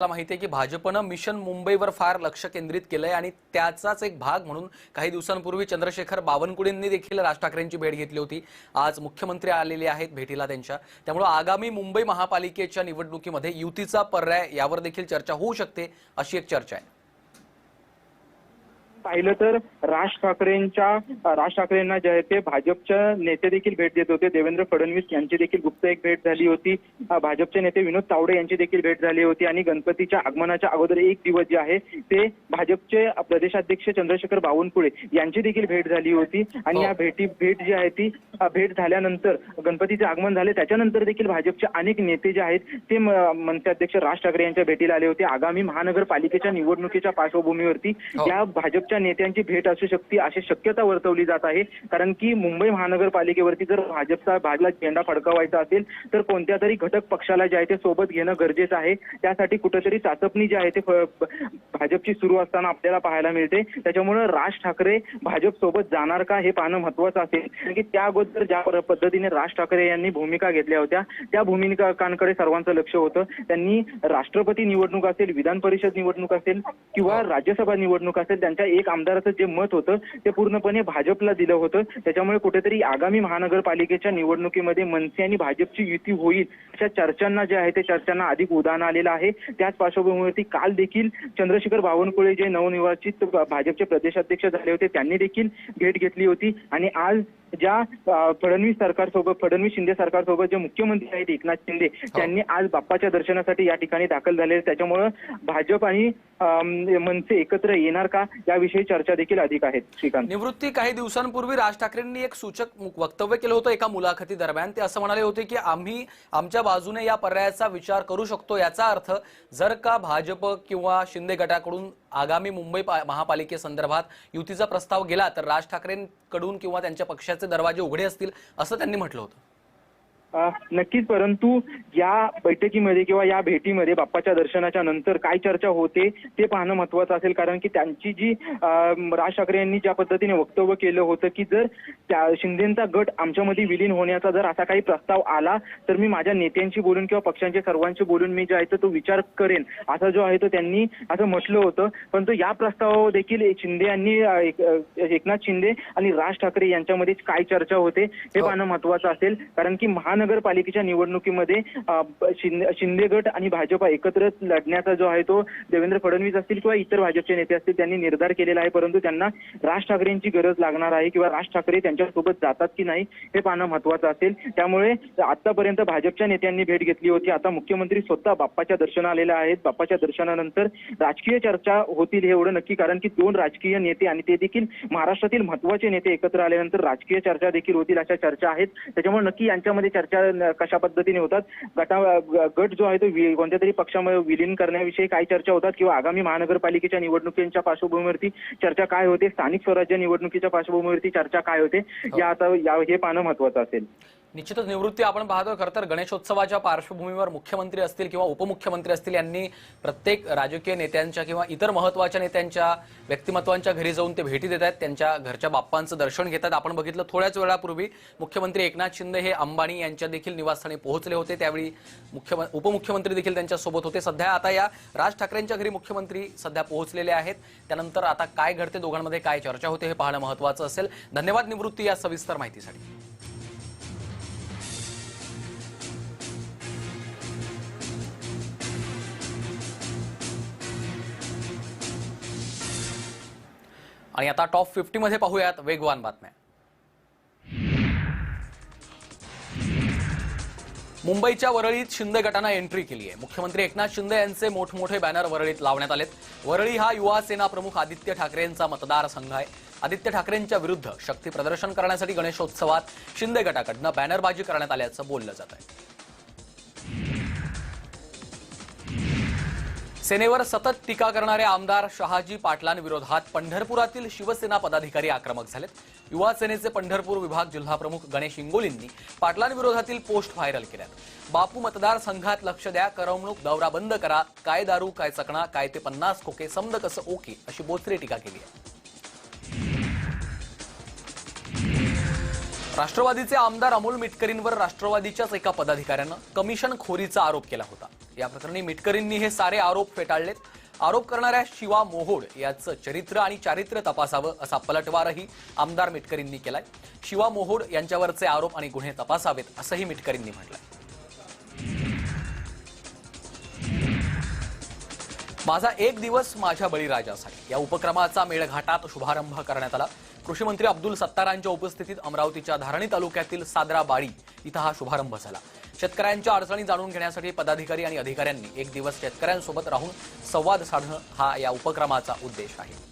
मला माहिती आहे की भाजपनं मिशन मुंबईवर फार लक्ष केंद्रित केलंय आणि त्याचाच एक भाग म्हणून काही दिवसांपूर्वी चंद्रशेखर बावनकुळेंनी देखील राज ठाकरेंची भेट घेतली होती. आज मुख्यमंत्री आलेले आहेत भेटीला त्यांच्या. त्यामुळे आगामी मुंबई महापालिकेच्या निवडणुकीमध्ये युतीचा पर्याय यावर देखील चर्चा होऊ शकते अशी एक चर्चा आहे. पाहिलं तर राज ठाकरेंच्या राज ठाकरेंना जे आहे ते भाजपच्या नेते देखील भेट देत होते. देवेंद्र फडणवीस यांची देखील गुप्त एक भेट झाली होती. भाजपचे नेते विनोद तावडे यांची देखील भेट झाली होती आणि गणपतीच्या आगमनाच्या अगोदर एक दिवस जे आहे ते भाजपचे प्रदेशाध्यक्ष चंद्रशेखर बावनकुळे यांची देखील भेट झाली होती. आणि हो. या भेटी भेट जी आहे ती भेट झाल्यानंतर गणपतीचे आगमन झाले. त्याच्यानंतर देखील भाजपचे अनेक नेते जे आहेत ते मनसे अध्यक्ष राज ठाकरे यांच्या भेटीला आले होते. आगामी महानगरपालिकेच्या निवडणुकीच्या पार्श्वभूमीवरती हो. या भाजपच्या नेत्यांची भेट असू शकते अशी शक्यता वर्तवली जात आहे. कारण की मुंबई महानगरपालिकेवरती जर भाजपचा भाजला झेंडा फडकावायचा असेल तर कोणत्या तरी घटक पक्षाला जे आहे ते सोबत घेणं गरजेचं आहे. त्यासाठी कुठेतरी चाचपणी जी आहे ते भाजपची सुरू असताना आपल्याला पाहायला मिळते. त्याच्यामुळे राज ठाकरे भाजप सोबत जाणार का हे पाहणं महत्वाचं असेल. कारण की त्या अगोदर ज्या पद्धतीने राज ठाकरे यांनी भूमिका घेतल्या होत्या त्या भूमिकांकडे सर्वांचं लक्ष होतं. त्यांनी राष्ट्रपती निवडणूक असेल विधान परिषद निवडणूक असेल किंवा राज्यसभा निवडणूक असेल त्यांच्या एक आमदाराचं जे मत होतं ते पूर्णपणे भाजपला दिलं होतं. त्याच्यामुळे कुठेतरी आगामी महानगरपालिकेच्या निवडणुकीमध्ये मनसे आणि भाजपची युती होईल अशा चर्चांना जे आहे ते चर्चांना अधिक उदाहरण आलेलं आहे. त्याच पार्श्वभूमीवरती काल देखील चंद्रशेखर बावनकुळे जे नवनिर्वाचित भाजपचे प्रदेशाध्यक्ष झाले होते त्यांनी देखील भेट घेतली होती. आणि आज ज्या फडणवीस सरकारसोबत फडणवीस शिंदे सरकारसोबत जे मुख्यमंत्री आहेत एकनाथ शिंदे त्यांनी आज बाप्पाच्या दर्शनासाठी या ठिकाणी दाखल झाले त्याच्यामुळं भाजप आणि मनसे एकत्र येणार का याविषयी चर्चा देखील अधिक आहेत श्रीकांत. निवृत्ती काही दिवसांपूर्वी राज ठाकरेंनी एक सूचक वक्तव्य केलं होतं एका मुलाखती दरम्यान. ते असं म्हणाले होते की आम्ही आमच्या बाजूने या पर्यायाचा विचार करू शकतो याचा अर्थ जर का भाजप किंवा शिंदे गटाकडून आगामी मुंबई महापालिकेसंदर्भात युतीचा प्रस्ताव गेला तर राज ठाकरेंकडून किंवा त्यांच्या पक्षाचे दरवाजे उघडे असतील असं त्यांनी म्हटलं होतं. नक्कीच परंतु या बैठकीमध्ये किंवा या भेटीमध्ये बाप्पाच्या दर्शनाच्या नंतर काय चर्चा होते ते पाहणं महत्वाचं असेल. कारण की त्यांची जी राज ठाकरे यांनी ज्या पद्धतीने वक्तव्य केलं होतं की जर त्या शिंदेचा गट आमच्यामध्ये विलीन होण्याचा जर असा काही प्रस्ताव आला तर मी माझ्या नेत्यांशी बोलून किंवा पक्षांच्या सर्वांशी बोलून मी जे आहे तो- तो विचार करेन. असा जो आहे तो त्यांनी असं म्हटलं होतं. परंतु या प्रस्तावावर देखील शिंदे यांनी एकनाथ शिंदे आणि राज ठाकरे यांच्यामध्ये काय चर्चा होते हे हो. पाहणं महत्वाचं असेल. कारण की महानगरपालिकेच्या निवडणुकीमध्ये शिंदे शिंदे गट आणि भाजपा एकत्र लढण्याचा जो आहे तो देवेंद्र फडणवीस असतील किंवा इतर भाजपचे नेते असतील त्यांनी निर्धार केलेला आहे. परंतु त्यांना राज ठाकरेंची गरज लागणार आहे किंवा राज ठाकरे त्यांच्यासोबत जातात की नाही हे पाहणं महत्वाचं असेल. त्यामुळे आतापर्यंत भाजपच्या नेत्यांनी भेट घेतली होती. आता मुख्यमंत्री स्वतः बाप्पाच्या दर्शना आलेल्या आहेत. बाप्पाच्या दर्शनानंतर राजकीय चर्चा होतील हे एवढं नक्की कारण की दोन राजकीय नेते आणि ते देखील महाराष्ट्रातील महत्त्वाचे नेते एकत्र आल्यानंतर राजकीय चर्चा देखील होतील अशा चर्चा आहेत. त्याच्यामुळे नक्की यांच्यामध्ये चर्चा कशा कशा पद्धतीने होतात. गटा गट जो आहे तो कोणत्या तरी पक्षामध्ये विलीन करण्याविषयी काय चर्चा होतात किंवा आगामी महानगरपालिकेच्या निवडणुकीच्या पार्श्वभूमीवरती चर्चा काय होते? स्थानिक स्वराज्य निवडणुकीच्या पार्श्वभूमीवरती चर्चा काय होते? या आता या हे पाहणं महत्वाचं असेल. निश्चितच निवृत्ती आपण पाहतो. खरं तर गणेशोत्सवाच्या पार्श्वभूमीवर मुख्यमंत्री असतील किंवा उपमुख्यमंत्री असतील यांनी प्रत्येक राजकीय नेत्यांच्या किंवा इतर महत्त्वाच्या नेत्यांच्या व्यक्तिमत्वांच्या घरी जाऊन ते भेटी देत आहेत. त्यांच्या घरच्या बाप्पांचं दर्शन घेतात आपण बघितलं थोड्याच वेळापूर्वी मुख्यमंत्री एकनाथ शिंदे हे अंबानी यांच्या देखील निवासस्थानी पोहोचले होते. त्यावेळी मुख्य उपमुख्यमंत्री देखील त्यांच्यासोबत होते. सध्या आता या राज ठाकरेंच्या घरी मुख्यमंत्री सध्या पोहोचलेले आहेत. त्यानंतर आता काय घडते दोघांमध्ये काय चर्चा होते हे पाहणं महत्वाचं असेल. धन्यवाद निवृत्ती या सविस्तर माहितीसाठी. आणि आता टॉप फिफ्टी मध्ये पाहूयात वेगवान बातम्या. मुंबईच्या वरळीत शिंदे गटानं एंट्री केली आहे मुख्यमंत्री एकनाथ शिंदे यांचे मोठमोठे बॅनर वरळीत लावण्यात आलेत. वरळी हा युवा सेना प्रमुख आदित्य ठाकरेंचा मतदारसंघ आहे. आदित्य ठाकरेंच्या विरुद्ध शक्ती प्रदर्शन करण्यासाठी गणेशोत्सवात शिंदे गटाकडनं बॅनरबाजी करण्यात आल्याचं बोललं जात आहे सेनेवर सतत टीका करणारे आमदार शहाजी पाटलांविरोधात पंढरपुरातील शिवसेना पदाधिकारी आक्रमक झालेत. युवा सेनेचे पंढरपूर विभाग जिल्हाप्रमुख गणेश इंगोलींनी पाटलांविरोधातील पोस्ट व्हायरल केल्यात. बापू मतदारसंघात लक्ष द्या करमणूक दौरा बंद करा काय दारू काय चकणा काय ते पन्नास खोके समद कसं ओके अशी बोचरी टीका केली आहे. राष्ट्रवादीचे आमदार अमोल मिटकरींवर राष्ट्रवादीच्याच एका पदाधिकाऱ्यानं कमिशन खोरीचा आरोप केला होता. या प्रकरणी मिटकरींनी हे सारे आरोप फेटाळलेत. आरोप करणाऱ्या शिवा मोहोड याचं चरित्र आणि चारित्र्य तपासावं असा पलटवारही आमदार मिटकरींनी केलाय. शिवा मोहोड यांच्यावरचे आरोप आणि गुन्हे तपासावेत असंही मिटकरींनी म्हटलंय. माझा एक दिवस माझ्या बळीराजासाठी. या उपक्रमाचा मेळघाटात शुभारंभ करण्यात आला. कृषी मंत्री अब्दुल सत्तारांच्या उपस्थितीत अमरावतीच्या धारणी तालुक्यातील सादरा बाळी इथं हा शुभारंभ झाला. शेतकऱ्यांच्या अडचणी जाणून घेण्यासाठी पदाधिकारी आणि अधिकाऱ्यांनी एक दिवस शेतकऱ्यांसोबत राहून संवाद साधणं हा या उपक्रमाचा उद्देश आहे.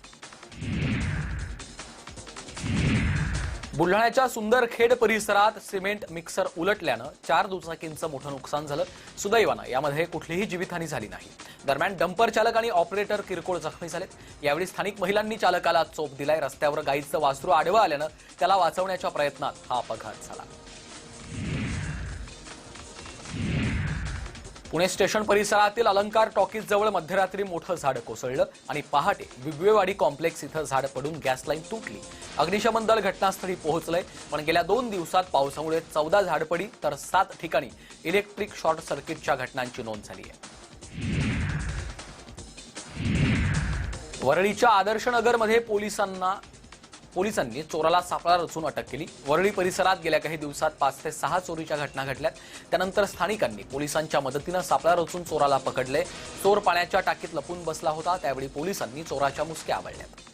बुलढाण्याच्या सुंदरखेड परिसरात सिमेंट मिक्सर उलटल्यानं चार दुचाकींचं मोठं नुकसान झालं. सुदैवानं यामध्ये कुठलीही जीवितहानी झाली नाही. दरम्यान डंपर चालक आणि ऑपरेटर किरकोळ जखमी झालेत. यावेळी स्थानिक महिलांनी चालकाला चोप दिलाय. रस्त्यावर गाईचं वासरू आडवं आल्यानं त्याला वाचवण्याच्या प्रयत्नात हा अपघात झाला. पुणे स्टेशन परिसरातील अलंकार टॉकीज जवळ मध्यरात्री मोठं झाड कोसळलं आणि पहाटे विबवेवाडी कॉम्प्लेक्स इथं झाड पडून गॅस लाईन तुटली. अग्निशमन दल घटनास्थळी पोहोचलंय पण गेल्या दोन दिवसात पावसामुळे चौदा झाडपडी तर सात ठिकाणी इलेक्ट्रिक शॉर्ट सर्किटच्या घटनांची नोंद झाली आहे. वरळीच्या आदर्शनगरमध्ये पोलिसांना पोलिसांनी चोराला सापळा रचून अटक केली. वरळी परिसरात गेल्या काही दिवसात पाच ते सहा चोरीच्या घटना घडल्यात. त्यानंतर स्थानिकांनी पोलिसांच्या मदतीनं सापळा रचून चोराला पकडले. चोर पाण्याच्या टाकीत लपून बसला होता. त्यावेळी पोलिसांनी चोराच्या मुसक्या आवडल्यात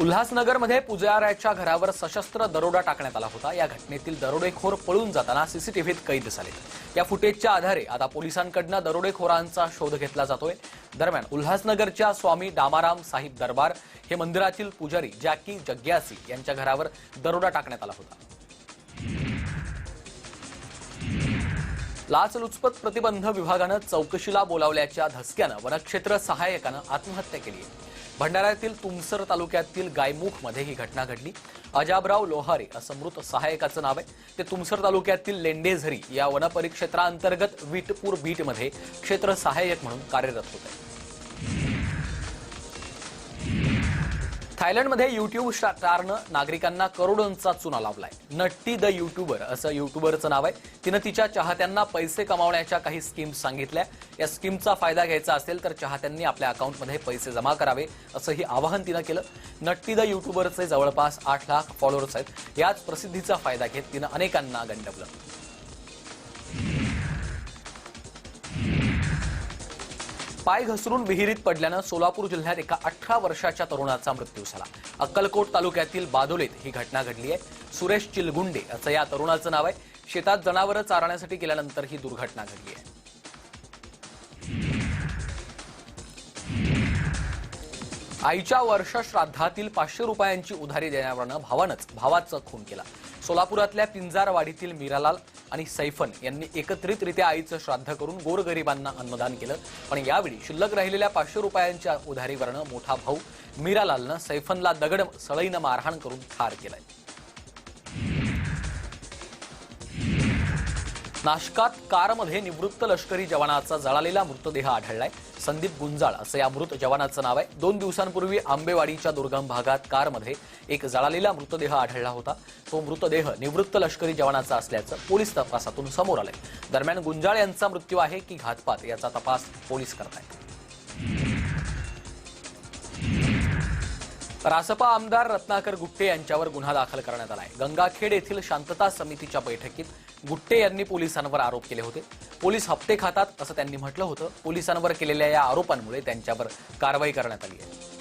उल्हासनगरमध्ये पुजाऱ्याच्या घरावर सशस्त्र दरोडा टाकण्यात आला होता. या घटनेतील दरोडेखोर पळून जाताना सीसीटीव्हीत कैद झाले या फुटेजच्या आधारे आता पोलिसांकडनं दरोडेखोरांचा शोध घेतला जातोय. दरम्यान उल्हासनगरच्या स्वामी डामाराम साहिब दरबार हे मंदिरातील पुजारी जॅकी जग्यासी यांच्या घरावर दरोडा टाकण्यात आला होता. लाचलुचपत प्रतिबंध विभागानं चौकशीला बोलावल्याच्या धसक्यानं वनक्षेत्र सहाय्यकानं आत्महत्या केली आहे. भंडाऱ्यातील तुमसर तालुक्यातील गायमुखमध्ये ही घटना घडली. अजाबराव लोहारे असं मृत सहायकाचं नाव आहे. ते तुमसर तालुक्यातील लेंडेझरी या वनपरिक्षेत्रांतर्गत विटपूर बीटमध्ये क्षेत्र सहाय्यक म्हणून कार्यरत होते. थायलंडमध्ये युट्यूब स्टारनं नागरिकांना करोडोंचा चुना लावलाय. नट्टी द युट्यूबर असं युट्यूबरचं नाव आहे. तिनं तिच्या चाहत्यांना पैसे कमावण्याच्या काही स्कीम्स सांगितल्या. या स्कीमचा फायदा घ्यायचा असेल तर चाहत्यांनी आपल्या अकाउंटमध्ये पैसे जमा करावे असंही आवाहन तिनं केलं. नट्टी द युट्यूबरचे जवळपास आठ लाख फॉलोअर्स आहेत. याच प्रसिद्धीचा फायदा घेत तिनं अनेकांना गंडवलं. पाय घसरून विहिरीत पडल्यानं सोलापूर जिल्ह्यात एका अठरा वर्षाच्या तरुणाचा मृत्यू झाला. अक्कलकोट तालुक्यातील बादोलेत ही घटना घडली आहे. सुरेश चिलगुंडे असं या तरुणाचं नाव आहे. शेतात जनावरं चारण्यासाठी गेल्यानंतर ही दुर्घटना घडली आहे. आईच्या वर्ष श्राद्धातील पाचशे रुपयांची उधारी देण्यावरनं भावानंच भावाचं खून केला. सोलापुरातल्या पिंजारवाडीतील मीरालाल आणि सैफन यांनी एकत्रितरित्या आईचं श्राद्ध करून गोरगरिबांना अन्नदान केलं. पण यावेळी शिल्लक राहिलेल्या पाचशे रुपयांच्या उधारीवरनं मोठा भाऊ मीरालालनं सैफनला दगड सळईनं मारहाण करून ठार केलंय. नाशकात कारमध्ये निवृत्त लष्करी जवानाचा जळालेला मृतदेह आढळलाय. संदीप गुंजाळ असं या मृत जवानाचं नाव आहे. दोन दिवसांपूर्वी आंबेवाडीच्या दुर्गम भागात कारमध्ये एक जळालेला मृतदेह आढळला होता. तो मृतदेह निवृत्त लष्करी जवानाचा असल्याचं पोलीस तपासातून समोर आलंय. दरम्यान गुंजाळ यांचा मृत्यू आहे की घातपात याचा तपास पोलीस करत आहेत रासपा आमदार रत्नाकर गुट्टे यांच्यावर गुन्हा दाखल करण्यात आलाय. गंगाखेड येथील शांतता समितीच्या बैठकीत गुट्टे यांनी पोलिसांवर आरोप केले होते. पोलीस हप्ते खातात असं त्यांनी म्हटलं होतं. पोलिसांवर केलेल्या या आरोपांमुळे त्यांच्यावर कारवाई करण्यात आली आहे.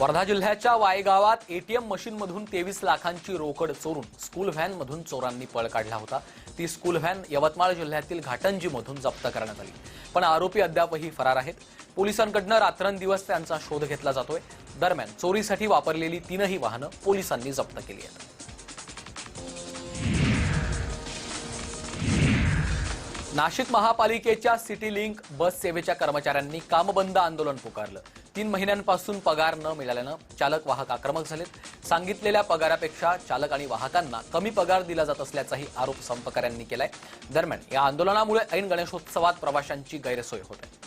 वर्धा जिल्ह्याच्या वायगावात एटीएम मशीनमधून तेवीस लाखांची रोकड चोरून स्कूल व्हॅनमधून चोरांनी पळ काढला होता. ती स्कूल व्हॅन यवतमाळ जिल्ह्यातील घाटंजीमधून जप्त करण्यात आली. पण आरोपी अद्यापही फरार आहेत. पोलिसांकडनं रात्रंदिवस त्यांचा शोध घेतला जातोय. दरम्यान चोरीसाठी वापरलेली तीनही वाहनं पोलिसांनी जप्त केली आहेत. नाशिक महापालिकेच्या सिटी लिंक बस सेवेच्या कर्मचाऱ्यांनी कामबंद आंदोलन पुकारलं. तीन महिन्यांपासून पगार न मिळाल्यानं चालक वाहक आक्रमक झालेत. सांगितलेल्या पगारापेक्षा चालक आणि वाहकांना कमी पगार दिला जात असल्याचाही आरोप संपकऱ्यांनी केलाय. दरम्यान या आंदोलनामुळे ऐन गणेशोत्सवात प्रवाशांची गैरसोय होत. आहे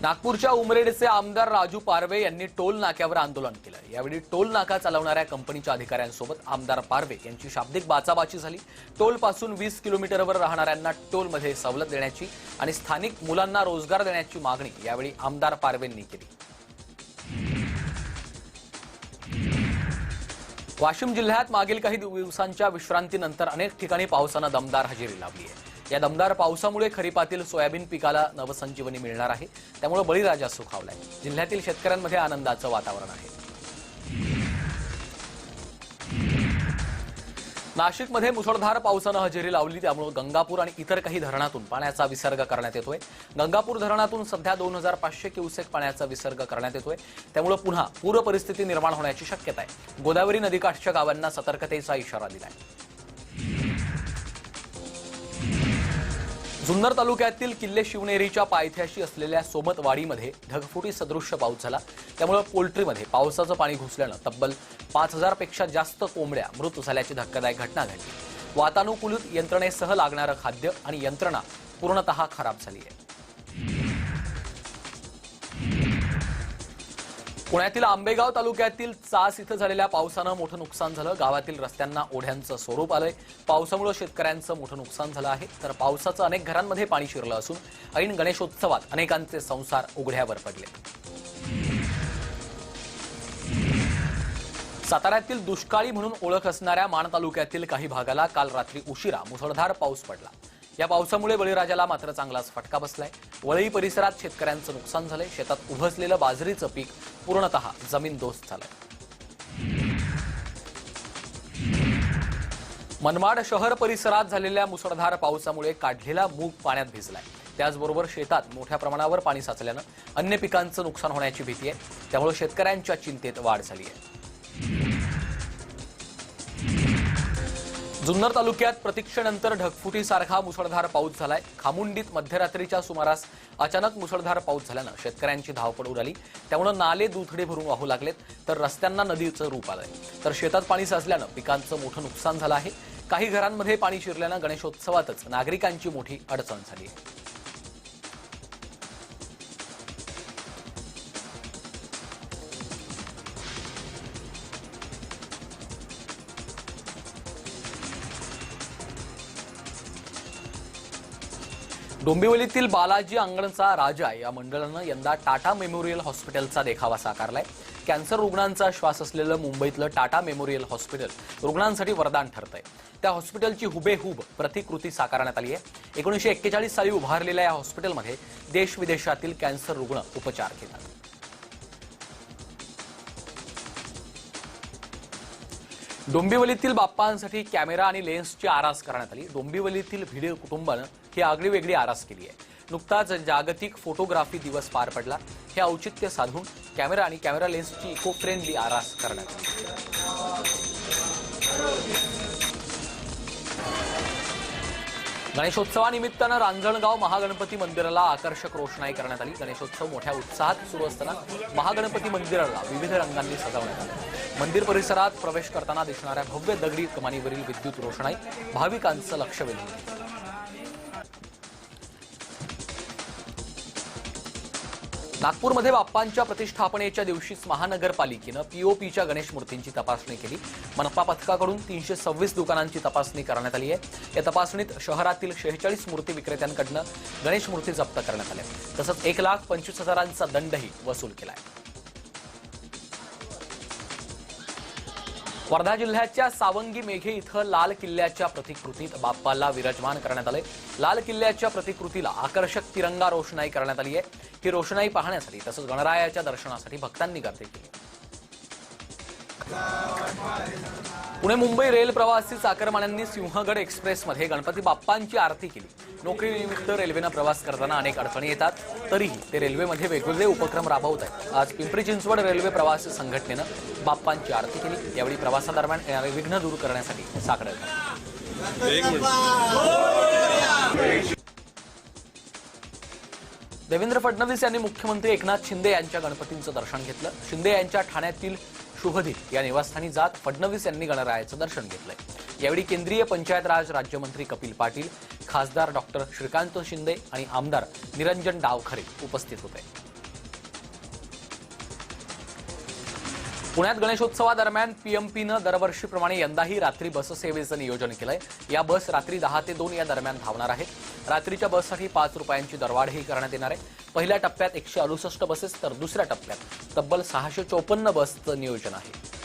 नागपूरच्या उमरेडचे आमदार राजू पारवे यांनी टोल नाक्यावर आंदोलन केलं. यावेळी टोल नाका चालवणाऱ्या कंपनीच्या अधिकाऱ्यांसोबत आमदार पारवे यांची शाब्दिक बाचाबाची झाली. टोलपासून वीस किलोमीटरवर राहणाऱ्यांना टोलमध्ये सवलत देण्याची आणि स्थानिक मुलांना रोजगार देण्याची मागणी यावेळी आमदार पारवेंनी केली. वाशिम जिल्ह्यात मागील काही दिवसांच्या विश्रांतीनंतर अनेक ठिकाणी पावसानं दमदार हजेरी लावली आहे. या दमदार पावसामुळे खरीपातील सोयाबीन पिकाला नवसंजीवनी मिळणार आहे. त्यामुळे बळीराजा सुखावलाय. जिल्ह्यातील शेतकऱ्यांमध्ये आनंदाचं वातावरण आहे. नाशिकमध्ये मुसळधार पावसानं हजेरी लावली त्यामुळे गंगापूर आणि इतर काही धरणातून पाण्याचा विसर्ग करण्यात येतोय. गंगापूर धरणातून सध्या दोन हजार पाचशे क्युसेक पाण्याचा विसर्ग करण्यात येतोय. त्यामुळे पुन्हा पूर परिस्थिती निर्माण होण्याची शक्यता आहे. गोदावरी नदीकाठच्या गावांना सतर्कतेचा इशारा दिलाय. जुन्नर तालुक्यातील किल्ले शिवनेरीच्या पायथ्याशी असलेल्या सोमतवाडीमध्ये ढगफुटी सदृश्य पाऊस झाला. त्यामुळे पोल्ट्रीमध्ये पावसाचं पाणी घुसल्यानं तब्बल पाच हजारपेक्षा जास्त कोंबड्या मृत झाल्याची धक्कादायक घटना घडली. वातानुकूलित यंत्रणेसह लागणारं खाद्य आणि यंत्रणा पूर्णतः खराब झाली आहे. पुण्यातील आंबेगाव तालुक्यातील चास इथं झालेल्या पावसानं मोठं नुकसान झालं. गावातील रस्त्यांना ओढ्यांचं स्वरूप आलंय. पावसामुळे शेतकऱ्यांचं मोठं नुकसान झालं आहे. तर पावसाचं अनेक घरांमध्ये पाणी शिरलं असून ऐन गणेशोत्सवात अनेकांचे संसार उघड्यावर पडले. साताऱ्यातील दुष्काळी म्हणून ओळख असणाऱ्या माण तालुक्यातील काही भागाला काल रात्री उशिरा मुसळधार पाऊस पडला. या पावसामुळे बळीराजाला मात्र चांगलाच फटका बसलाय. वळई परिसरात शेतकऱ्यांचं नुकसान झालंय. शेतात उभसलेलं बाजरीचं पीक पूर्णतः जमीनदोस्त झालंय. मनमाड शहर परिसरात झालेल्या मुसळधार पावसामुळे काढलेला मूग पाण्यात भिजलाय. त्याचबरोबर शेतात मोठ्या प्रमाणावर पाणी साचल्यानं अन्य पिकांचं नुकसान होण्याची भीती आहे. त्यामुळे शेतकऱ्यांच्या चिंतेत वाढ झाली आहे. जुन्नर तालुक्यात प्रतीक्षेनंतर ढगफुटीसारखा मुसळधार पाऊस झालाय. खामुंडीत मध्यरात्रीच्या सुमारास अचानक मुसळधार पाऊस झाल्यानं शेतकऱ्यांची धावपळ उडाली त्यामुळे नाले दुथडे भरून वाहू लागलेत तर रस्त्यांना नदीचं रूप आलंय. तर शेतात पाणी साचल्यानं पिकांचं मोठं नुकसान झालं आहे. काही घरांमध्ये पाणी शिरल्यानं गणेशोत्सवातच नागरिकांची मोठी अडचण झाली आहे. डोंबिवलीतील बालाजी अंगणचा राजा या मंडळानं यंदा टाटा मेमोरियल हॉस्पिटलचा देखावा साकारलाय. कॅन्सर रुग्णांचा श्वास असलेलं मुंबईतलं टाटा मेमोरियल हॉस्पिटल रुग्णांसाठी वरदान ठरतंय. त्या हॉस्पिटलची हुबेहूब प्रतिकृती साकारण्यात आली आहे. एकोणीसशे एक्केचाळीस साली उभारलेल्या या हॉस्पिटलमध्ये देश विदेशातील कॅन्सर रुग्ण उपचार घेतात. डोंबिवलीतील बाप्पांसाठी कॅमेरा आणि लेन्सची आरास करण्यात आली. डोंबिवलीतील भिडे कुटुंबानं ही आगळी वेगळी आरास केली आहे. नुकताच जागतिक फोटोग्राफी दिवस पार पडला. हे औचित्य साधून कॅमेरा आणि कॅमेरा लेन्सची इको फ्रेंडली आरास करण्यात आली. गणेशोत्सवानिमित्तानं रांजणगाव महागणपती मंदिराला आकर्षक रोषणाई करण्यात आली. गणेशोत्सव मोठ्या उत्साहात सुरू असताना महागणपती मंदिराला विविध रंगांनी सजवण्यात आलं. मंदिर परिसरात प्रवेश करताना दिसणाऱ्या भव्य दगडी कमानीवरील विद्युत रोषणाई भाविकांचं लक्ष वेधून नागपूरमध्ये बाप्पांच्या प्रतिष्ठापनेच्या दिवशीच महानगरपालिकेनं पीओपीच्या गणेश मूर्तींची तपासणी केली. मनपा पथकाकडून तीनशे सव्वीस दुकानांची तपासणी करण्यात आली आहे. या तपासणीत शहरातील शेहेचाळीस मूर्ती विक्रेत्यांकडनं गणेश मूर्ती जप्त करण्यात आल्या. तसंच एक लाख पंचवीस हजारांचा दंडही वसूल केला आहे वर्धा जिल्ह्याच्या सावंगी मेघे इथं लाल किल्ल्याच्या प्रतिकृतीत बाप्पाला विराजमान करण्यात आले लाल किल्ल्याच्या प्रतिकृतीला आकर्षक तिरंगा रोषणाई करण्यात आली आहे. ही रोषणाई पाहण्यासाठी तसंच गणरायाच्या दर्शनासाठी भक्तांनी गर्दी केली. पुणे मुंबई रेल प्रवासी चाकरमान्यांनी सिंहगड एक्सप्रेसमध्ये गणपती बाप्पांची आरती केली. नोकरीनिमित्त रेल्वेनं प्रवास करताना अनेक अडचणी येतात. तरीही ते रेल्वेमध्ये वेगवेगळे उपक्रम राबवत आहेत. आज पिंपरी चिंचवड रेल्वे प्रवास संघटनेनं बाप्पांची आरती केली. यावेळी प्रवासादरम्यान येणारे विघ्न दूर करण्यासाठी साकडं देवेंद्र फडणवीस यांनी मुख्यमंत्री एकनाथ शिंदे यांच्या गणपतींचं दर्शन घेतलं. शिंदे यांच्या ठाण्यातील शुभदीप या निवासस्थानी जात फडणवीस यांनी गणरायाचं दर्शन घेतलंय. यावेळी केंद्रीय पंचायत राज राज्यमंत्री कपिल पाटील खासदार डॉक्टर श्रीकांत शिंदे आणि आमदार निरंजन डावखरे उपस्थित होते. पुण्यात गणेशोत्सवादरम्यान पीएमपीनं दरवर्षीप्रमाणे यंदाही रात्री बससेवेचं नियोजन केलंय. या बस रात्री दहा ते दोन या दरम्यान धावणार आहेत. रात्रीच्या बससाठी पाच रुपयांची दरवाढही करण्यात येणार आहे. पहिल्या टप्प्यात एकशे अडुसष्ट बसेस तर दुसऱ्या टप्प्यात तब्बल सहाशे चोपन्न बसचं नियोजन आहे.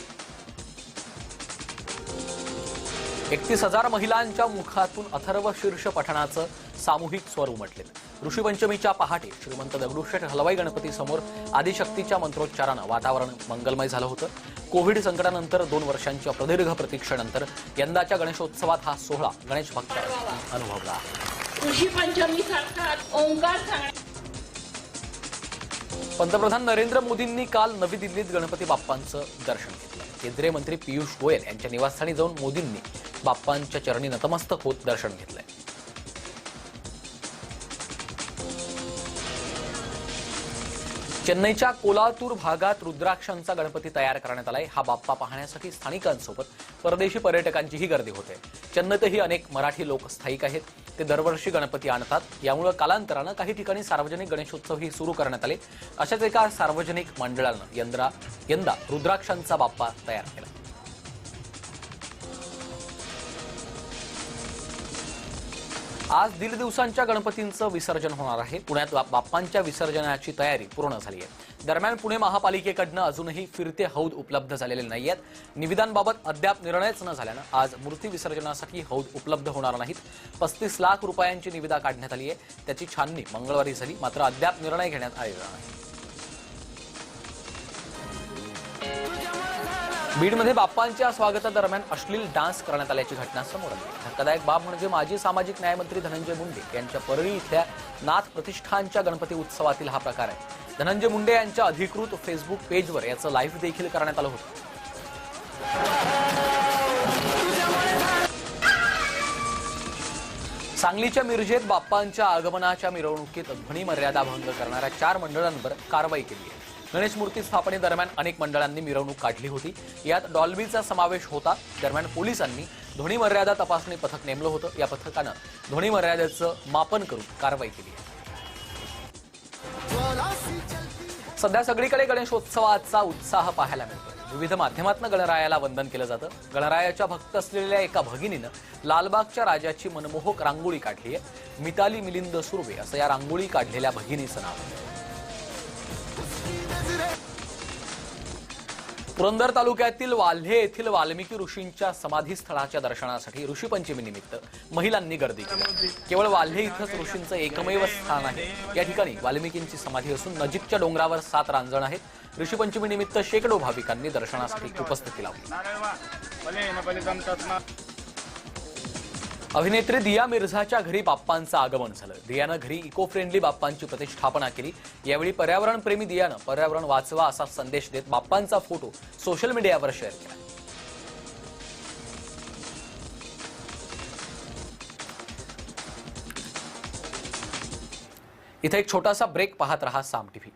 एकतीस हजार महिलांच्या मुखातून अथर्व शीर्ष पठणाचं सामूहिक स्वर उमटलेलं. ऋषीपंचमीच्या पहाटे श्रीमंत दगडूशेठ हलवाई गणपती समोर आदिशक्तीच्या मंत्रोच्चारानं वातावरण मंगलमय झालं होतं. कोविड संकटानंतर दोन वर्षांच्या प्रदीर्घ प्रतीक्षेनंतर यंदाच्या गणेशोत्सवात हा सोहळा गणेश भक्तांनी अनुभवला आहे पंचमी सारखा ओंकार सांगण्या पंतप्रधान नरेंद्र मोदींनी काल नवी दिल्लीत गणपती बाप्पांचं दर्शन घेतलं. केंद्रीय मंत्री पियुष गोयल यांच्या निवासस्थानी जाऊन मोदींनी बाप्पांच्या चरणी नतमस्तक होत दर्शन घेतलंय. चेन्नईच्या कोलातूर भागात रुद्राक्षांचा गणपती तयार करण्यात आलाय. हा बाप्पा पाहण्यासाठी स्थानिकांसोबत परदेशी पर्यटकांचीही गर्दी होते. चेन्नईतही अनेक मराठी लोक स्थायिक आहेत. ते दरवर्षी गणपती आणतात. यामुळे कालांतरानं काही ठिकाणी सार्वजनिक गणेशोत्सवही सुरू करण्यात आले. अशाच एका सार्वजनिक मंडळानं यंदा यंदा रुद्राक्षांचा बाप्पा तयार केला. आज दीड दिवसांच्या गणपतींचं विसर्जन होणार आहे. पुण्यात बाप्पांच्या विसर्जनाची तयारी पूर्ण झाली आहे. दरम्यान पुणे महापालिकेकडनं अजूनही फिरते हौद उपलब्ध झालेले नाही आहेत निविदांबाबत अद्याप निर्णयच न झाल्यानं आज मूर्ती विसर्जनासाठी हौद उपलब्ध होणार नाहीत. पस्तीस लाख रुपयांची निविदा काढण्यात आली आहे. त्याची छाननी मंगळवारी झाली. मात्र अद्याप निर्णय घेण्यात आलेला नाही. बीडमध्ये बाप्पांच्या स्वागतादरम्यान अश्लील डान्स करण्यात आल्याची घटना समोर आली. धक्कादायक बाब म्हणजे माजी सामाजिक न्यायमंत्री धनंजय मुंडे यांच्या परळी इथल्या नाथ प्रतिष्ठानच्या गणपती उत्सवातील हा प्रकार आहे. धनंजय मुंडे यांच्या अधिकृत फेसबुक पेजवर याचं लाईव्ह देखील करण्यात आलं होतं. सांगलीच्या मिरजेत बाप्पांच्या आगमनाच्या मिरवणुकीत ध्वनी मर्यादा भंग करणाऱ्या चार मंडळांवर कारवाई केली आहे. गणेश मूर्ती स्थापनेदरम्यान अनेक मंडळांनी मिरवणूक काढली होती. यात डॉल्बीचा समावेश होता. दरम्यान पोलिसांनी ध्वनी मर्यादा तपासणी पथक नेमलं होतं. या पथकानं ध्वनी मर्यादेचं मापन करून कारवाई केली आहे. सध्या सगळीकडे गणेशोत्सवाचा उत्साह पाहायला मिळतो विविध माध्यमातून गणरायाला वंदन केलं जातं. गणरायाच्या भक्त असलेल्या एका भगिनीनं लालबागच्या राजाची मनमोहक रांगोळी काढली आहे. मिताली मिलिंद सुर्वे असं या रांगोळी काढलेल्या भगिनीचं नाव आहे. पुरंदर तालुक्यातील वाल्हे येथील वाल्मिकी ऋषींच्या समाधीस्थळाच्या दर्शनासाठी ऋषीपंचमीनिमित्त महिलांनी गर्दी केली केवळ वाल्हे इथंच ऋषींचं एकमेव स्थान आहे. या ठिकाणी वाल्मिकींची समाधी असून नजीकच्या डोंगरावर सात रांजण आहेत. ऋषीपंचमीनिमित्त शेकडो भाविकांनी दर्शनासाठी उपस्थिती लावली. अभिनेत्री दिया मिर्झाच्या घरी बाप्पांचं आगमन झालं. दियानं घरी इको फ्रेंडली बाप्पांची प्रतिष्ठापना केली. यावेळी पर्यावरणप्रेमी दियानं पर्यावरण वाचवा असा संदेश देत बाप्पांचा फोटो सोशल मीडियावर शेअर केला. इथे एक छोटासा ब्रेक पाहत रहा साम टीव्ही.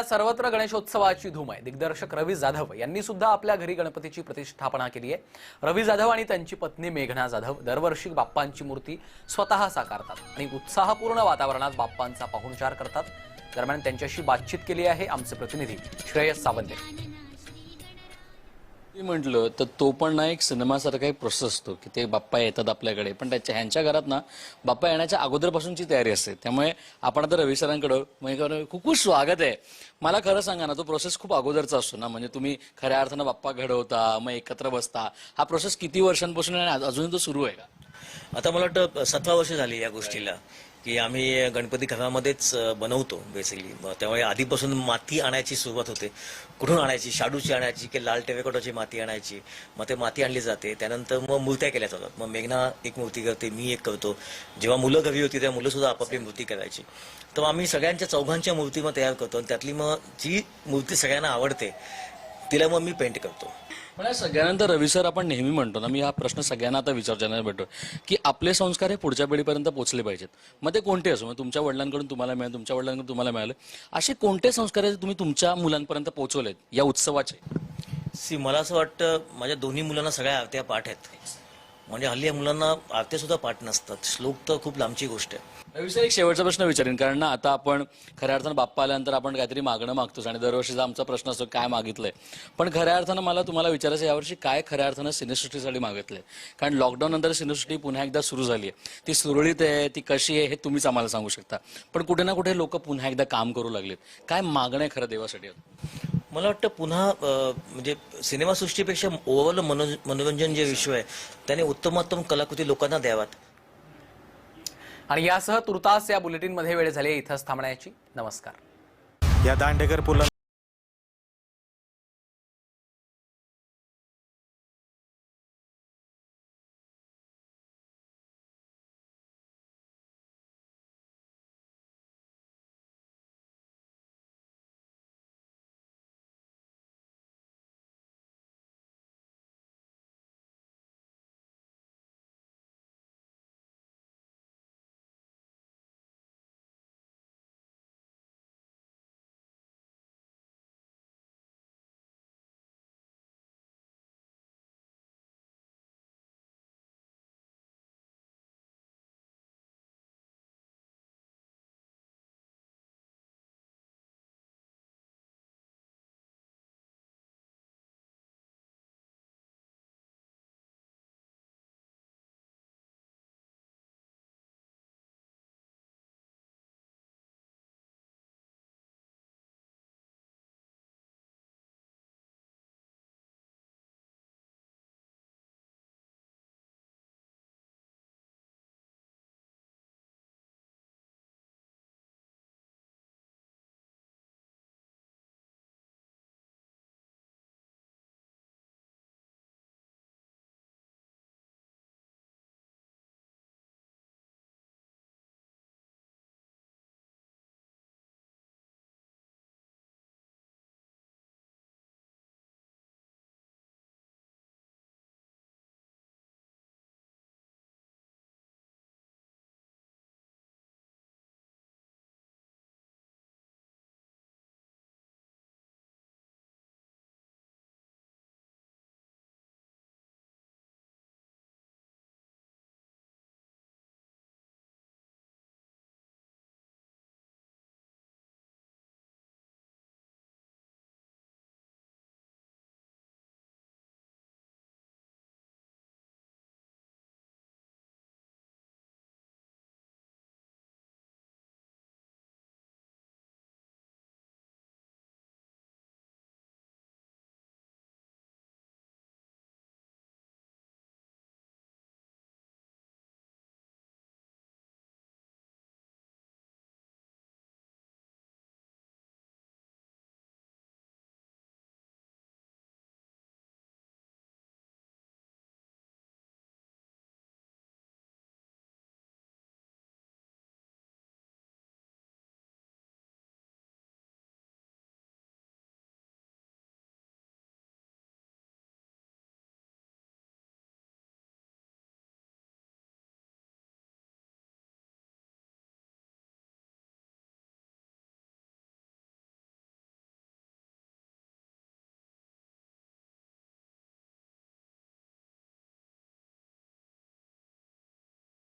यंदा सर्वत्र गणेशोत्सवाची धूम आहे. दिग्दर्शक रवी जाधव यांनी सुद्धा आपल्या घरी गणपतीची प्रतिष्ठापना केली आहे. रवी जाधव आणि त्यांची पत्नी मेघना जाधव दरवर्षी बाप्पांची मूर्ती स्वतः साकारतात आणि उत्साहपूर्ण वातावरणात बाप्पांचा पाहुणचार करतात. दरम्यान त्यांच्याशी बातचीत केली आहे आमचे प्रतिनिधी श्रेयस सावंत. यांनी. मी म्हटलं तर तो पण ना एक सिनेमासारखा एक प्रोसेस असतो की ते बाप्पा येतात आपल्याकडे. पण त्याच्या ह्यांच्या घरात ना बाप्पा येण्याच्या अगोदरपासूनची तयारी असते. त्यामुळे आपण आता रवी सरांकडं म्हणजे खूप खूप स्वागत आहे. मला खरं सांगा ना तो प्रोसेस खूप अगोदरचा असतो ना. म्हणजे तुम्ही खऱ्या अर्थानं बाप्पा घडवता मग एकत्र बसता. हा प्रोसेस किती वर्षांपासून आणि अजूनही तो सुरू आहे का? आता मला वाटतं सतरा वर्ष झाली या गोष्टीला. की आम्ही गणपती घरामध्येच बनवतो बेसिकली त्यामुळे आधीपासून माती आणायची सुरुवात होते. कुठून आणायची? शाडूची आणायची की लाल टेरेकोटाची माती आणायची? मग ते माती आणली जाते. त्यानंतर मग मूर्त्या केल्या जातात. मग मेघना एक मूर्ती करते मी एक करतो. जेव्हा मुलं घरी होती तेव्हा मुलंसुद्धा आपापली मूर्ती करायची. तर आम्ही सगळ्यांच्या चौघांच्या मूर्ती मग तयार करतो आणि त्यातली मग जी मूर्ती सगळ्यांना आवडते तिला मग मी पेंट करतो. पण सगळ्यानंतर रवी सर आपण नेहमी म्हणतो ना मी हा प्रश्न सगळ्यांना आता विचारताना भेटतो की आपले संस्कार हे पुढच्या पिढीपर्यंत पोहोचले पाहिजेत. मग ते कोणते असो? मग तुमच्या वडिलांकडून तुम्हाला मिळाले तुमच्या वडिलांकडून तुम्हाला मिळाले. असे कोणते संस्कार आहेत तुम्ही तुमच्या मुलांपर्यंत पोहोचवलेत या उत्सवाचे? सी मला असं वाटतं माझ्या दोन्ही मुलांना सगळ्या आरत्या पाठ आहेत. म्हणजे हल्ली या मुलांना आरत्या सुद्धा पाठ नसतात. श्लोक तर खूप लांबची गोष्ट आहे. रवी एक शेवटचा प्रश्न विचारेन कारण ना आता आपण खऱ्या अर्थानं बाप्पा आल्यानंतर आपण काहीतरी मागणं मागतोच आणि दरवर्षीचा आमचा प्रश्न असतो काय मागितलंय? पण खऱ्या अर्थानं मला तुम्हाला विचारायचं यावर्षी काय खऱ्या अर्थानं सिनेसृष्टीसाठी मागितलंय? कारण लॉकडाऊन नंतर सिनेसृष्टी पुन्हा एकदा सुरू झाली आहे ती सुरळीत आहे ती कशी आहे हे तुम्हीच आम्हाला सांगू शकता. पण कुठे ना कुठे लोक पुन्हा एकदा काम करू लागलेत. काय मागणं आहे खरं देवासाठी? मला वाटतं पुन्हा अं, म्हणजे सिनेमासृष्टीपेक्षा ओव्हरऑल मनोरंजन जे विश्व आहे त्याने उत्तमोत्तम कलाकृती लोकांना द्याव्यात आणि यासह तुर्तास या बुलेटिनमध्ये वेळ झाली आहे इथंच थांबण्याची. नमस्कार. या दांडेकर पुलांना